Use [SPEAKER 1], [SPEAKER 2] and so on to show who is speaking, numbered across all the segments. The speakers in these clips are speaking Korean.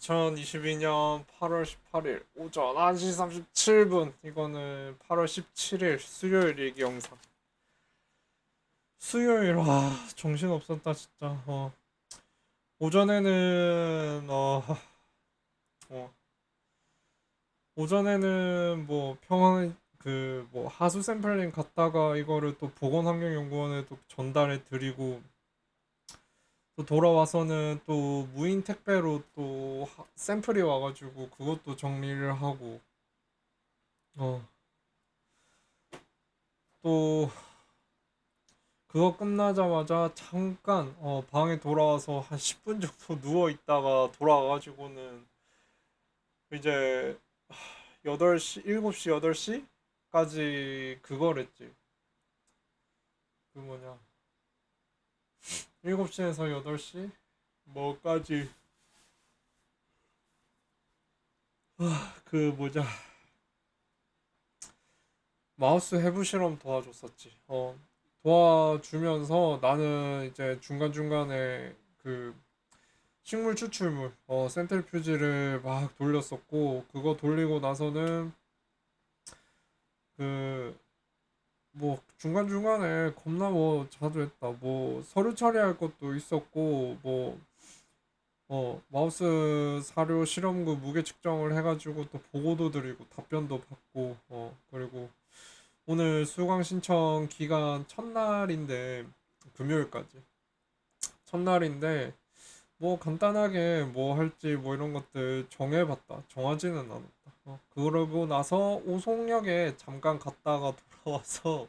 [SPEAKER 1] 2022년 8월 18일 오전 1시 37분. 이거는 8월 17일 수요일 얘기 영상. 수요일 와 정신 없었다 진짜. 어. 오전에는 어, 어. 오전에는 뭐 평안 그 뭐 하수 샘플링 갔다가 이거를 또 보건환경연구원에 또 전달해 드리고 또 돌아와서는 또 무인 택배로 또 하- 샘플이 와가지고 그것도 정리를 하고. 어. 또 그거 끝나자마자 잠깐 어 방에 돌아와서 한 10분 정도 누워 있다가 돌아와가지고는 이제 8시 7시 8시까지 그걸 했지. 그 뭐냐 7시에서 8시? 뭐까지? 아, 그 뭐냐. 마우스 해부 실험 도와줬었지. 어 도와주면서 나는 이제 중간중간에 그 식물 추출물 어 센트리퓨지를 막 돌렸었고 그거 돌리고 나서는 그 뭐 중간중간에 겁나 뭐 자주 했다. 뭐 서류 처리할 것도 있었고 뭐 어, 마우스 사료 실험구 무게 측정을 해가지고 또 보고도 드리고 답변도 받고 어, 그리고 오늘 수강 신청 기간 첫날인데 금요일까지. 첫날인데 뭐 간단하게 뭐 할지 뭐 이런 것들 정해봤다. 정하지는 않았다 어, 그러고 나서 오송역에 잠깐 갔다가 돌아와서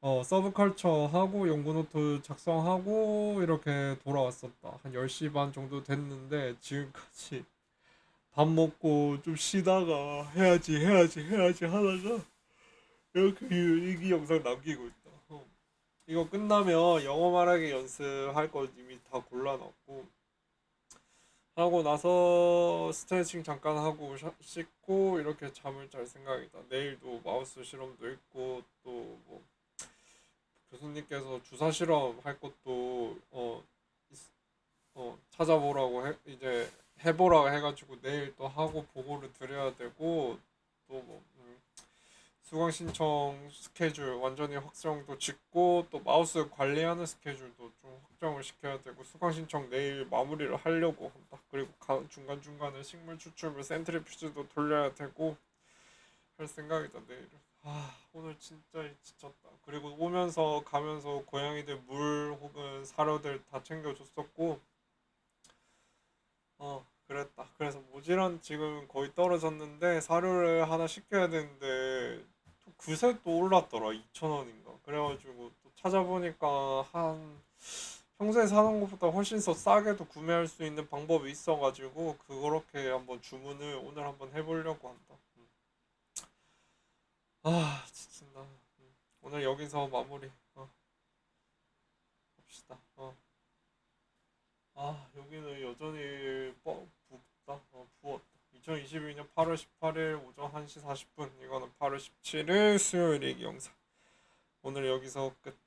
[SPEAKER 1] 어, 서브컬처 하고 연구노트 작성하고 이렇게 돌아왔었다. 한 10시 반 정도 됐는데 지금까지 밥 먹고 좀 쉬다가 해야지 해야지 해야지 하다가 이렇게 이, 이 영상 남기고 있다. 어. 이거 끝나면 영어 말하기 연습할 거 이미 다 골라놨고 하고 나서 스트레칭 잠깐 하고 샤- 씻고 이렇게 잠을 잘 생각이다. 내일도 마우스 실험도 있고 또 뭐 교수님께서 주사 실험 할 것도 어, 있- 어 찾아보라고 해, 이제 해보라고 해가지고 내일 또 하고 보고를 드려야 되고 또뭐 음, 수강 신청 스케줄 완전히 확정도 짓고 또 마우스 관리하는 스케줄도 좀 확정을 시켜야 되고 수강 신청 내일 마무리를 하려고 한다. 그리고 가, 중간 중간에 식물 추출물 센트리퓨즈도 돌려야 되고 할 생각이다 내일은. 아 오늘 진짜 지쳤다. 그리고 오면서 가면서 고양이들 물 혹은 사료들 다 챙겨줬었고 어 그랬다. 그래서 모질한 지금 거의 떨어졌는데 사료를 하나 시켜야 되는데 또 그새 또 올랐더라 2,000원인가. 그래가지고 또 찾아보니까 한 평소에 사는 것보다 훨씬 더 싸게도 구매할 수 있는 방법이 있어가지고 그렇게 한번 주문을 오늘 한번 해보려고 한다. 음. 아 지친다. 음. 오늘 여기서 마무리. 어. 합시다. 어. 아 여기는 여전히 뻐 붓다. 어, 부었다. 2022년 8월 18일 오전 1시 40분. 이거는 8월 17일 수요일 얘기 영상. 오늘 여기서 끝.